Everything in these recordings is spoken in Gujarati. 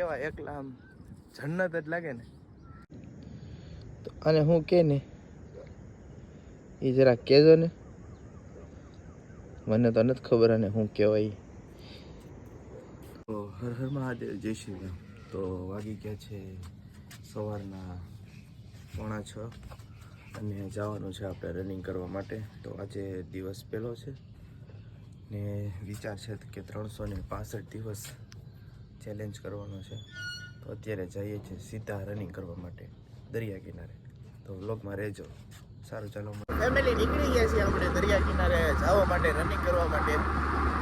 કેવા એકલા આમ જન્નત જ લાગે ને. તો અને હું કે ને? એ જરા કહેજો ને. મને તો નથી ખબર અને હું કહેવાય તો હર હર મહાદેવ જય શ્રી રામ. તો વાગી ગયા છે સવારના પોણા છ અને જવાનું છે આપણે રનિંગ કરવા માટે. તો આજે દિવસ પહેલો છે ને વિચાર છે કે ત્રણસો ને પાસઠ દિવસ ચેલેન્જ કરવાનો છે. તો અત્યારે જઈએ છીએ સીધા રનિંગ કરવા માટે, દરિયા કિનારે. તો વ્લોગમાં રહેજો. સારું, ચાલો ફેમિલી નીકળી ગયા છીએ આપણે દરિયા કિનારે, જવા માટે રનિંગ કરવા માટે.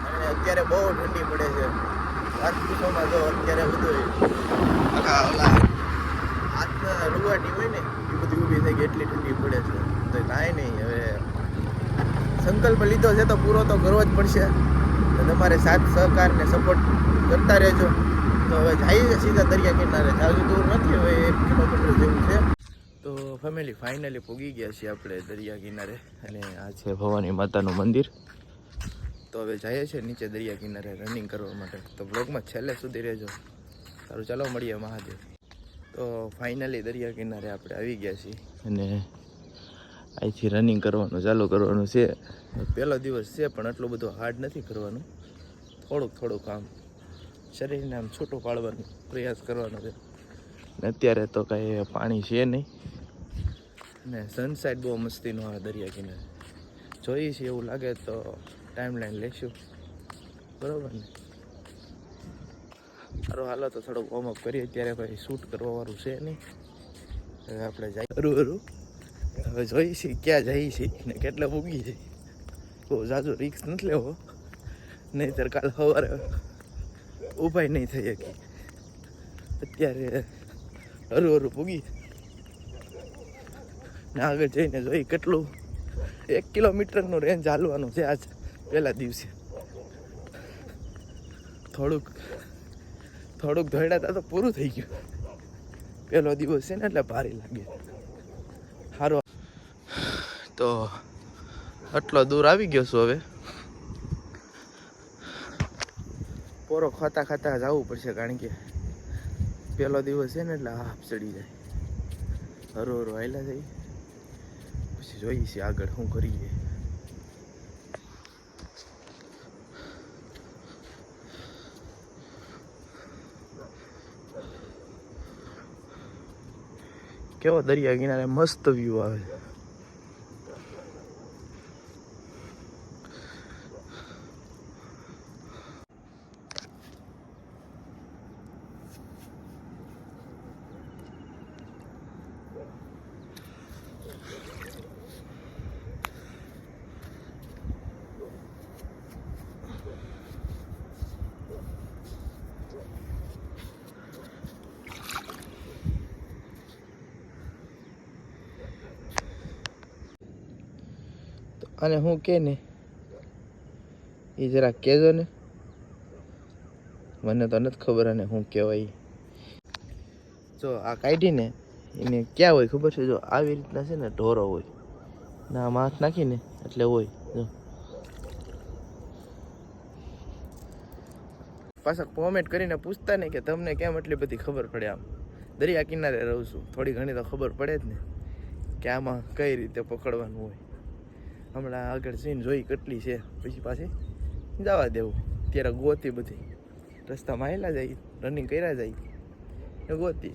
અને અત્યારે બહુ ઠંડી પડે છે. રાજપૂતોમાં જો અત્યારે બધું આખા ઓલા હાથમાં રૂવાટી હોય ને, એ બધી ઊભી થઈ ગઈ, એટલી ઠંડી પડે છે. તો કાંઈ નહીં, હવે સંકલ્પ લીધો છે તો પૂરો તો કરવો જ પડશે. તમારે સાથ, સહકાર ને સપોર્ટ કરતા રહેજો. તો હવે જઈએ સીધા દરિયા કિનારે. જાજુ દૂર નથી, હવે એક કિલોમીટર જેવું છે. તો ફેમિલી ફાઇનલી પૂગી ગયા છીએ આપણે દરિયા કિનારે. અને આ છે ભવાની માતાનું મંદિર. તો હવે જઈએ છીએ નીચે દરિયા કિનારે રનિંગ કરવા માટે. તો બ્લોગમાં છેલ્લે સુધી રહેજો. સારું, ચાલો મળીએ મહાદેવ. તો ફાઇનલી દરિયા કિનારે આપણે આવી ગયા છીએ. અને અહીંથી રનિંગ કરવાનું, ચાલુ કરવાનું છે. પહેલો દિવસ છે, પણ આટલું બધું હાર્ડ નથી કરવાનું. થોડુંક થોડુંક આમ શરીરને આમ છૂટું પાડવાનો પ્રયાસ કરવાનો છે. ને અત્યારે તો કાંઈ પાણી છે નહીં. ને સનસાઇડ બહુ મસ્તીનો આવે દરિયા કિનારે. જોઈએ છીએ એવું લાગે તો ટાઈમ લાઈન લેશું. બરાબર ને? સારું હાલો તો થોડુંક વોર્મઅપ કરીએ અત્યારે ભાઈ શૂટ કરવાવાળું છે નહીં. હવે આપણે જઈએ હરું હરું. હવે જોઈએ છીએ ક્યાં જઈએ છીએ ને કેટલા મૂકી છે બહુ ઝાઝો રિક્સ નથી લેવો. નહીં ત્યારે કાલ સવારે ઊભાઈ નહીં થઈ શકી. અત્યારે હરું હરું પૂગી ને આગળ જઈને જોઈ કેટલું એક કિલોમીટરનું રેન્જ હાલવાનું છે આજ પહેલા દિવસે. થોડુંક થોડુંક દોડ્યા તો પૂરું થઈ ગયું. પહેલો દિવસ છે ને એટલે ભારે લાગે. સારો તો આટલો દૂર આવી ગયો છું હવે. પોરો ખાતા ખાતા જવું પડશે કારણ કે પહેલો દિવસ છે ને એટલે હાફ ચડી જાય. હરો હરો આવેલા જઈ પછી જોઈએ છીએ આગળ શું કરીએ. કેવો દરિયા કિનારે મસ્ત વ્યૂ આવે. અને હું કે ને, એ જરા કહેજો ને. મને તો નથી ખબર અને હું કહેવાય. જો આ કાઢીને એને ક્યાં હોય ખબર છે? જો આવી રીતના છે ને ઢોરો હોય. ના આમાં હાથ નાખીને એટલે હોય. જો. પાછા કોમેન્ટ કરીને પૂછતા ને કે તમને કેમ એટલી બધી ખબર પડે આમ. દરિયા કિનારે રહું છું. થોડી ઘણી તો ખબર પડે જ ને કે આમાં કઈ રીતે પકડવાનું હોય. હમણાં આગળ જઈને જોઈ કેટલી છે. પછી પાછી જવા દેવું. ત્યારે ગોતી બધી. રસ્તામાં આવેલા જાય રનિંગ કર્યા જાય ગોતી.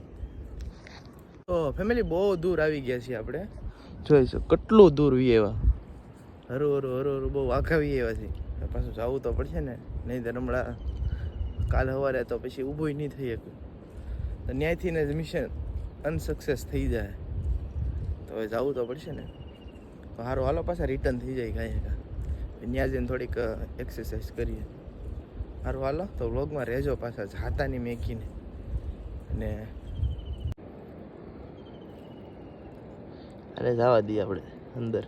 તો ફેમિલી બહુ દૂર આવી ગયા છીએ આપણે. જોઈશું કેટલું દૂર વી એવા. હરું હરું હરું હરું બહુ વાઘાવી એવા છે. પાછું જવું તો પડશે ને. નહીં તો હમણાં કાલ સવારે તો પછી ઊભું નહીં થઈ શકું. તો ન્યાયથી ને મિશન અનસક્સેસ થઈ જાય. તો હવે જવું તો પડશે ને. તો સારું હાલો પાછા રિટર્ન થઈ જાય કાંઈ ત્યાં જઈને થોડીક એક્સરસાઇઝ કરીએ. સારું હાલો. તો વ્લોગમાં રહેજો પાછા, જાતાની મેકીને. અને અરે જવા દઈએ આપણે, અંદર.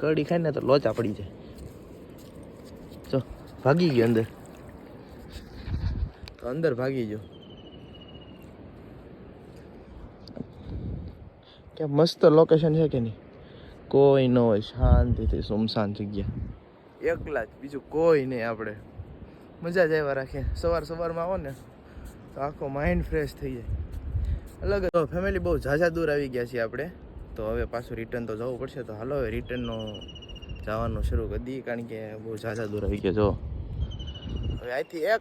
કડી ખાઈને તો લોચા પડી જાય. ચો ભાગી ગયો અંદર. તો અંદર ભાગી ગયો. કે મસ્ત લોકેશન છે કે નહીં? કોઈ ન હોય, શાંતિથી સુમસાન જગ્યા. એકલા જ, બીજું કોઈ નહીં આપણે. મજા જ આવ્યા રાખે. સવાર સવારમાં આવો ને, તો આખો માઇન્ડ ફ્રેશ થઈ જાય. અલગ તો ફેમિલી બહુ ઝાઝા દૂર આવી ગયા છીએ આપણે. તો હવે પાછું રિટર્ન તો જવું પડશે. તો હાલો હવે રિટર્નનો જવાનું શરૂ કરી દઈએ. કારણ કે બહુ ઝાઝા દૂર આવી ગયા, જો. હવે અહીંથી એક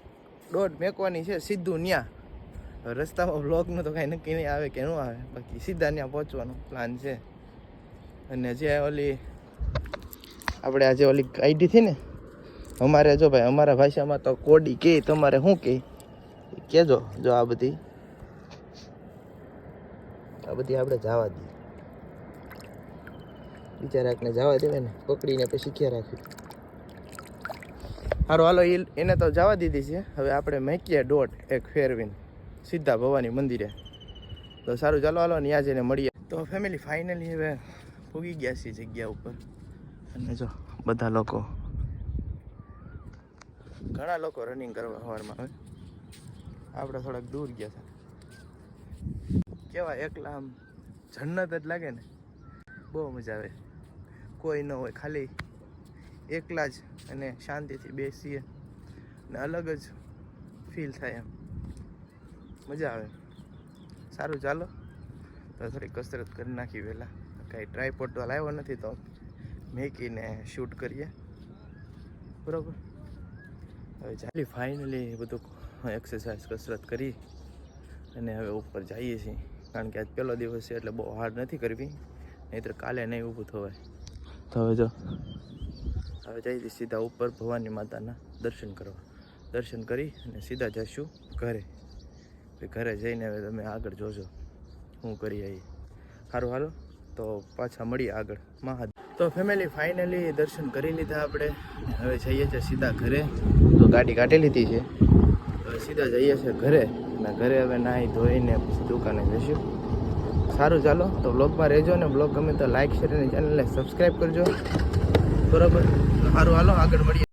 દોઢ મેકવાની છે સીધું ન્યા. રસ્તામાં બ્લોકનું તો કાંઈ નક્કી નહીં આવે કે ન આવે. બાકી સીધા ત્યાં પહોંચવાનો પ્લાન છે. અને જે ઓલી આપણે આજે ઓલી આઈડી થી ને, અમારે જો ભાઈ, અમારા ભાષામાં તો કોડી કે, તમારે શું કે? કેજો, જો આ બધી. આ બધી આપણે જવા દઈએ. બિચારાકને જવા દેવે ને, પકડીને પછી શીખ્યા રાખી સારું હાલો એને તો જવા દીધી છે. હવે આપણે મેકીએ દોઢ એક ફેરવીને. સીધા ભવાની મંદિરે. તો સારું, ચાલો, હાલો, ને આજે મળીએ. તો ફેમિલી ફાઇનલી હવે પૂગી ગયા છીએ જગ્યા ઉપર. અને જો, બધા લોકો. ઘણા લોકો રનિંગ કરવા સવારમાં આવે આપણે થોડાક દૂર ગયા હતા. કેવા એકલા આમ જન્નત જ લાગે ને. બહુ મજા આવે. કોઈ ન હોય, ખાલી એકલા જ અને શાંતિથી બેસીએ. ને અલગ જ ફીલ થાય એમ. મજા આવે. સારું ચાલો. તો થોડી કસરત કરી નાખી વહેલા કાંઈ ટ્રાયપોડ તો લાવ્યો નથી તો મેકીને શૂટ કરીએ. બરાબર? હવે ચાલી. ફાઇનલી બધું એક્સરસાઇઝ કસરત કરી. અને હવે ઉપર જઈએ છીએ. કારણ કે આજ પહેલો દિવસ છે એટલે બહુ હાર્ડ નથી કરવી. નહીંતર કાલે નહીં ઊભું થવાય. તો હવે જો, હવે જઈએ સીધા ઉપર ભવાની માતાના દર્શન કરવા. દર્શન કરી અને સીધા જઈશું ઘરે. ઘરે જઈને હવે તમે આગળ જોજો. હું કરી આવી સારું હાલો. તો પાછા મળીએ આગળ. મહાદેવ. તો ફેમિલી ફાઇનલી દર્શન કરી લીધા આપણે. હવે જઈએ છીએ સીધા ઘરે. તો ગાડી કાઢી લીધી છે. હવે સીધા જઈએ છીએ ઘરે. અને ઘરે હવે નાહી ધોઈને પછી દુકાને જઈશું. સારું, ચાલો. તો બ્લોગમાં રહેજો ને બ્લોગ ગમે તો લાઇક શેર અને ચેનલને સબસ્ક્રાઈબ કરજો. બરાબર? સારું હાલો. આગળ મળીએ.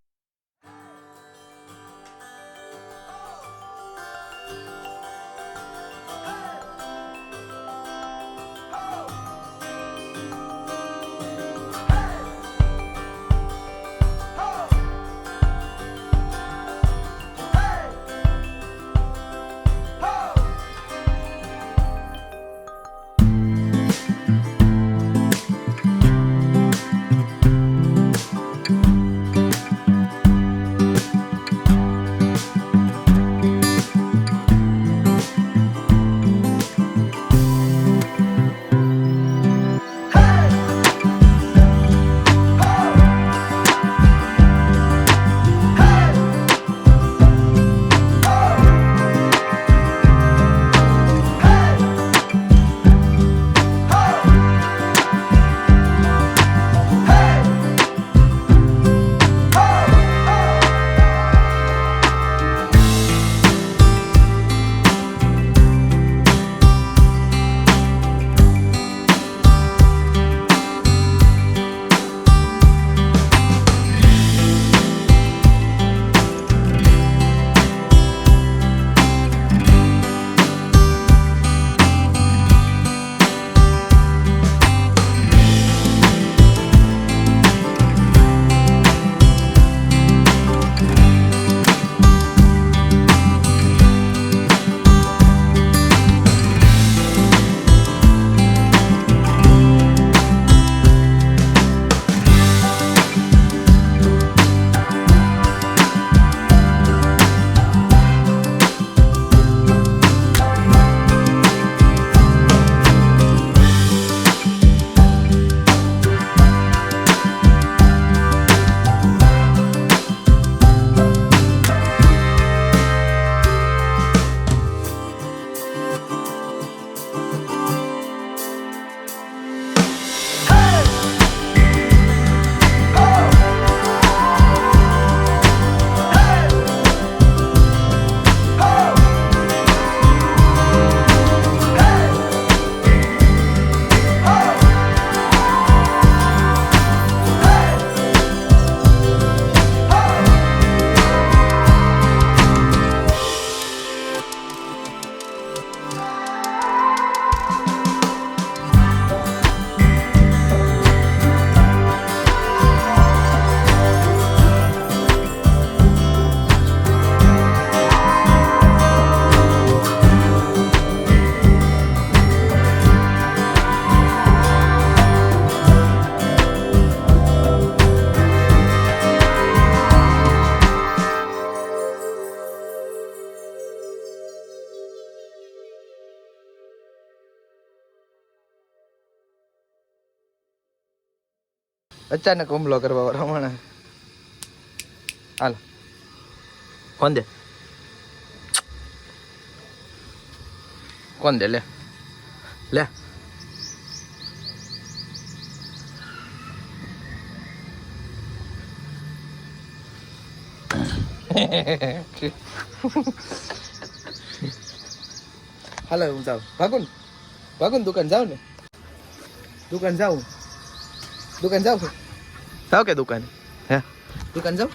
અચાનક હુમલો કરવા વાળો માણસ. હાલ. કોણ દે? કોણ દે? લે. લે. હાલો હું જાઉં. ભાગુન. ભાગુન દુકાન જાઉં ને? દુકાન જાઉં. દુકાન જાઉં. જાવ કે દુકાન? હે? દુકાન જાઉં?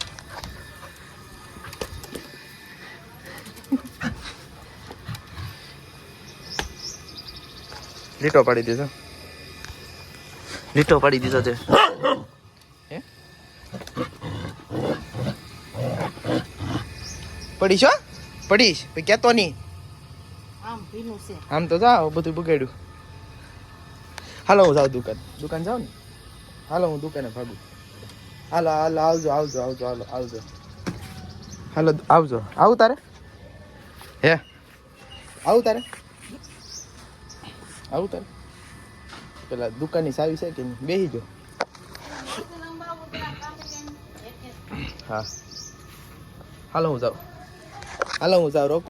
લીટો પાડી દીધો. લીટો પાડી દીધો છે. હે? પડીશ હો? પડીશ. ભાઈ કેતો નહીં. આમ આમ તો જાઓ બધું બગાડ્યું. હાલો હું જાઉં દુકાન. દુકાન જાઉં ને? હાલો હું દુકાને ભાગું. હાલો હાલો આવજો આવજો આવજો હાલો આવજો. હાલો આવજો. આવું તારે? હે? આવું તારે? આવું તારે? પેલા દુકાનની સાવી છે કે નહીં? બેસી જો. હા. હાલો હું જાઉં. હાલો હું જાઉં રોક.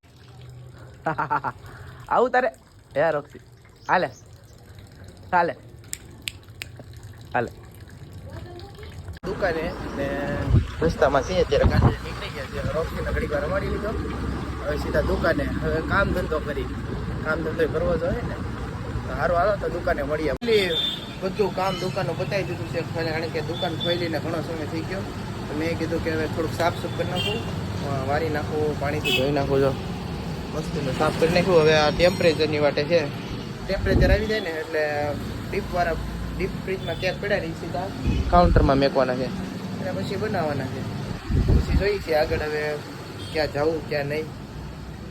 આવું તારે? હે રોક્ષી હાલે. હાલે. હાલે. દુકાને ને રસ્તામાં છીએ અત્યારે કાંઠે નીકળી ગયા છે. રોક્ષીને ઘડી વાર રમાડી લીધો. હવે સીધા દુકાને. હવે કામ ધંધો કરી. કામ ધંધો કરવો જોઈએ ને. સારું હાલો તો દુકાને મળીએ. બધું કામ દુકાનનું બતાવી દીધું છે. કારણ કે દુકાન ખોલીને ઘણો સમય થઈ ગયો. તો મેં કીધું કે હવે થોડુંક સાફ સૂફ કરી નાખું. વારી નાખું, પાણીથી ધોઈ નાખું, જો. મસ્ત સાફ કરી નાખ્યું હવે આ ટેમ્પરેચરની વાટે છે. ટેમ્પરેચર આવી જાય ને એટલે ડીપ વાળા ડીપ ફ્રીજમાં ક્યાંક પડ્યા ઈ સીધા કાઉન્ટરમાં મેકવાના છે. અને પછી બનાવવાના છે. પછી જોઈએ છીએ આગળ હવે ક્યાં જવું ક્યાં નહીં.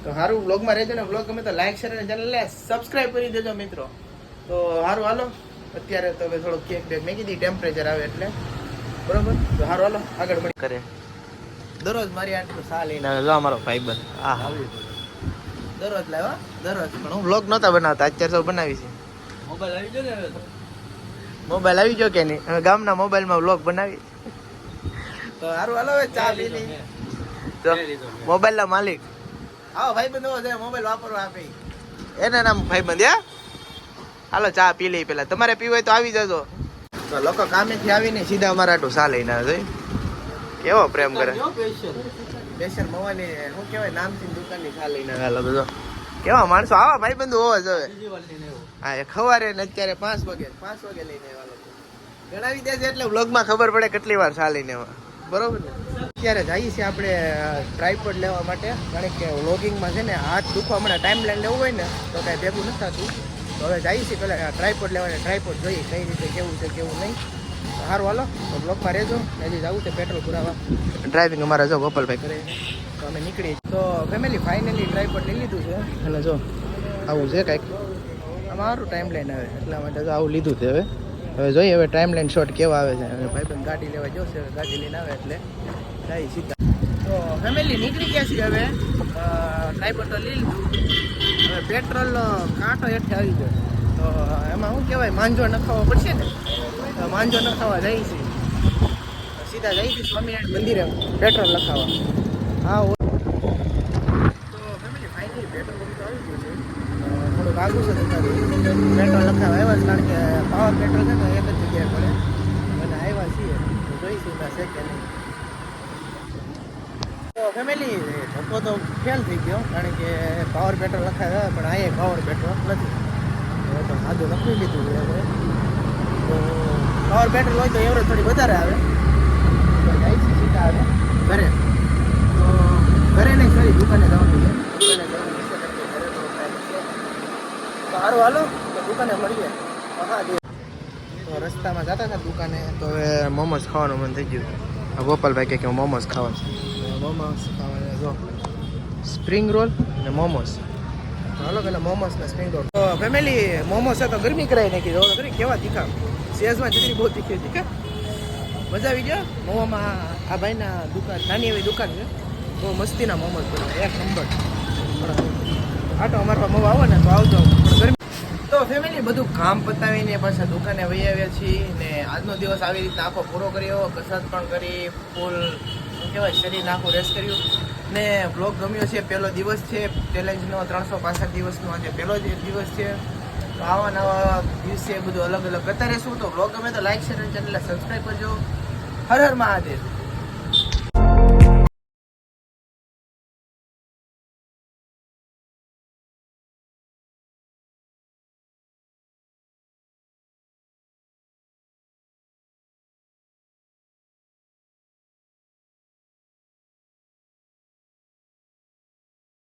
તો સારું વ્લોગમાં રહેજો ને. વ્લોગ ગમે તો લાઈક શેર અને ચેનલને સબસ્ક્રાઈબ કરી દેજો મિત્રો. તો સારું હાલો. અત્યારે તો હવે થોડો કેક બેક મેં કીધી ટેમ્પરેચર આવે એટલે. બરોબર? તો સારું હાલો. આગળ મળી કરે. દરરોજ મારી આટલું સા લઈને આવે જો અમારો ભાઈબંધ આ હા દરરોજ લાવ્યો દરરોજ. પણ હું વ્લોગ નહોતા બનાવતા. અત્યારે તો બનાવી છે. મોબાઈલ આવી ગયો ને હવે મોબાઈલ આવી ગયો કે નહીં? ગામના મોબાઈલમાં વ્લોગ બનાવી. તો સારું હાલો હવે ચા પી લઈ તો મોબાઈલના માલિક. આવો ભાઈ બંધ છે મોબાઈલ વાપરવા આપે. એના નામ ભાઈબંધ હે? હાલો ચા પી લઈ પેલા તમારે પીવું હોય તો આવી જજો. તો લોકો કામેથી આવીને સીધા અમારા આટું ચા લઈને આવે કેવો પ્રેમ કરે? સ્પેશિયલ મવાની શું કહેવાય નામથી દુકાનની સા લઈને આવે લોકો જો. કેવા માણસો? આવા ભાઈ ભાઈબંધ હોવા જોઈએ. હા ખવારે ને અત્યારે પાંચ વાગે પાંચ વાગે લઈને આવ્યા લોકો. જણાવી દે છે એટલે વ્લોગમાં ખબર પડે કેટલી વાર આવ્યા. બરોબર ને? અત્યારે જઈએ છીએ આપણે ટ્રાયપોડ લેવા માટે. કારણ કે વ્લોગિંગમાં છે ને હાથ દુખવા મને ટાઈમ લાઈન લેવું હોય ને તો કાંઈ ભેગું નથી થતું. તો હવે જઈએ છીએ પહેલાં ટ્રાયપોડ લેવાને ટ્રાયપોડ જોઈએ કઈ રીતે કેવું છે કેવું નહીં. સારું હાલો. તો બ્લોકમાં રહેજો. હજી જવું છે પેટ્રોલ પુરાવા. ડ્રાઇવિંગ અમારા જો ગોપાલભાઈ કરે. તો અમે નીકળી તો ફેમિલી ફાઇનલી ટ્રાયપોડ લઈ લીધું છે. અને જો આવું છે કાંઈક. અમારું ટાઈમ લાઈન આવે એટલા માટે તો આવું લીધું છે હવે. હવે જોઈએ, હવે ટાઈમ લાઈન શોર્ટ કેવા આવે છે. હવે ભાઈ પણ ગાડી લેવા જોશે હવે ગાડી લઈને આવે એટલે જાય સીધા. તો ફેમિલી નીકળી ગયા છીએ હવે. ડ્રાઈવર તો લઈ લીધું હવે પેટ્રોલનો કાંટો હેઠે આવી ગયો. તો એમાં શું કહેવાય? માંજો નખાવો પડશે ને? માંજો નખાવા જાય છે. સીધા જાય છે સ્વામિનારાયણ મંદિરે પેટ્રોલ લખાવા. હા ઓ- તો ફેમિલી ફાઇનલી પેટ્રોલ પંપ તો આવી ગયું છે થોડુંક છે પેટ્રોલ લખાવા આવ્યા છે કારણ કે પાવર પેટ્રોલ છે ને એક જ જગ્યાએ પડે. અને આવ્યા છીએ. જોઈશું ત્યાં છે કે નહીં. ફેમિલી ધક્કો તો ફેલ થઈ ગયો, કારણ કે પાવર પેટ્રોલ લખાવ્યા પણ અહીંયા પાવર પેટ્રોલ નથી. તો સાદું લખી લીધું છે તો પાવર પેટ્રોલ હોય તો એવરેજ થોડી વધારે આવે. તો જાય છે સીધા આવે. ઘરે. તો ઘરે નહીં સોરી દુકાને જવાનું છે. દુકાને જવાનું છે કારણ કે ઘરે તો time છે. તો સારું હાલો. તો દુકાને મળીએ. તો રસ્તામાં જતા હતા દુકાને તો હવે મોમોસ ખાવાનું મન થઈ ગયું. આ ગોપાલભાઈ કહે કે મોમોસ ખાવા છે. મોમોસ ખાવા જો. સ્પ્રિંગ રોલ અને મોમોસ હાલો પેલા મોમોસ ને સ્પ્રિંગ રોલ. તો ફેમિલી મોમોસ તો ગરમી કરાવી નાખી. દો કરી કેવા તીખા સેજમાં જેટલી બહુ તીખી તીખા મજા આવી ગયો? મોવામાં આ ભાઈના દુકાન નાની એવી દુકાન છે. બહુ મસ્તીના મોમોસ બનાવે. એક નંબર. આ તો અમારા મોવા આવો ને તો આવજો. પણ ગરમી તો ફેમિલી બધું કામ પતાવીને પાછા દુકાને વહી આવ્યા છીએ ને આજનો દિવસ આવી રીતના આખો પૂરો કર્યો, કસરત પણ કરી, ફૂલ, શું કહેવાય શરીર આખું રેસ્ટ કર્યું. ને બ્લોગ ગમ્યો છે, પહેલો દિવસ છે ચેલેન્જનો ત્રણસો પાસઠ દિવસનો આજે પહેલો દિવસ છે. તો આવા નવા દિવસે બધું અલગ અલગ કરતા રહેશું. તો બ્લોગ ગમે તો લાઈક શેર અને ચેનલને સબસ્ક્રાઈબ કરજો. હર હર મહાદેવ.